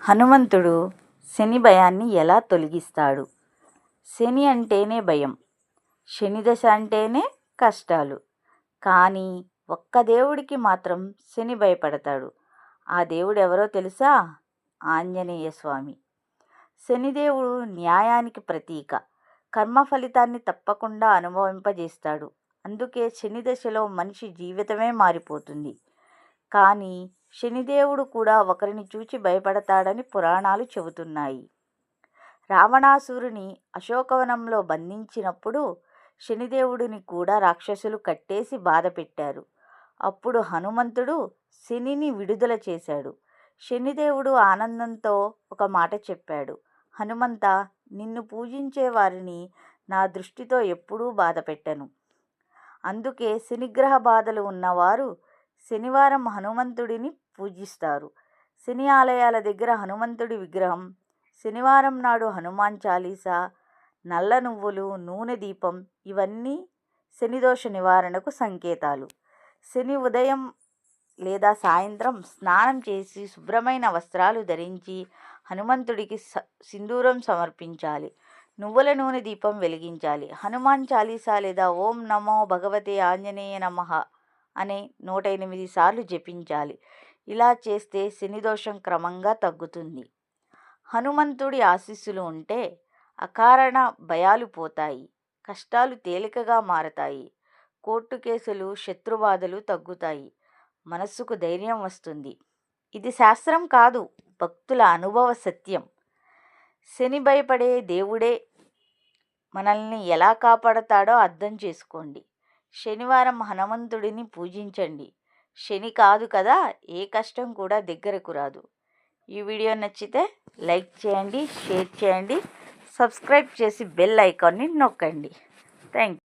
హనుమంతుడు శని భయాన్ని ఎలా తొలగిస్తాడు? శని అంటేనే భయం శని దశ అంటేనే కష్టాలు. కానీ ఒక్క దేవుడికి మాత్రం శని భయపడతాడు. ఆ దేవుడు ఎవరో తెలుసా? ఆంజనేయ స్వామి. శనిదేవుడు న్యాయానికి ప్రతీక కర్మ ఫలితాన్ని తప్పకుండా అనుభవింపజేస్తాడు. అందుకే శని దశలో మనిషి జీవితమే మారిపోతుంది. కానీ శనిదేవుడు కూడా ఒకరిని చూచి భయపడతాడని పురాణాలు చెబుతున్నాయి. రావణాసురుని అశోకవనంలో బంధించినప్పుడు శనిదేవుడిని కూడా రాక్షసులు కట్టేసి బాధ పెట్టారు అప్పుడు హనుమంతుడు శనిని విడుదల చేశాడు. శనిదేవుడు ఆనందంతో ఒక మాట చెప్పాడు. హనుమంత నిన్ను పూజించే వారిని నా దృష్టితో ఎప్పుడూ బాధ పెట్టను అందుకే శనిగ్రహ బాధలు ఉన్నవారు శనివారం హనుమంతుడిని పూజిస్తారు. శని ఆలయాల దగ్గర హనుమంతుడి విగ్రహం శనివారం నాడు హనుమాన్ చాలీసా నల్ల నువ్వులు నూనె దీపం ఇవన్నీ శనిదోష నివారణకు సంకేతాలు. శని ఉదయం లేదా సాయంత్రం స్నానం చేసి శుభ్రమైన వస్త్రాలు ధరించి హనుమంతుడికి స సింధూరం సమర్పించాలి. నువ్వుల నూనె దీపం వెలిగించాలి. హనుమాన్ చాలీసా లేదా ఓం నమో భగవతే ఆంజనేయ నమః అనే నూట ఎనిమిది సార్లు జపించాలి. ఇలా చేస్తే శనిదోషం క్రమంగా తగ్గుతుంది. హనుమంతుడి ఆశీస్సులు ఉంటే అకారణ భయాలు పోతాయి కష్టాలు తేలికగా మారతాయి కోర్టు కేసులు శత్రుబాధలు తగ్గుతాయి మనస్సుకు ధైర్యం వస్తుంది. ఇది శాస్త్రం కాదు భక్తుల అనుభవ సత్యం. శని భయపడే దేవుడే మనల్ని ఎలా కాపాడతాడో అర్థం చేసుకోండి. శనివారం హనుమంతుడిని పూజించండి. శని కాదు కదా ఏ కష్టం కూడా దగ్గరకు రాదు. ఈ వీడియో నచ్చితే లైక్ చేయండి షేర్ చేయండి సబ్స్క్రైబ్ చేసి బెల్ ఐకాన్ని నొక్కండి. థ్యాంక్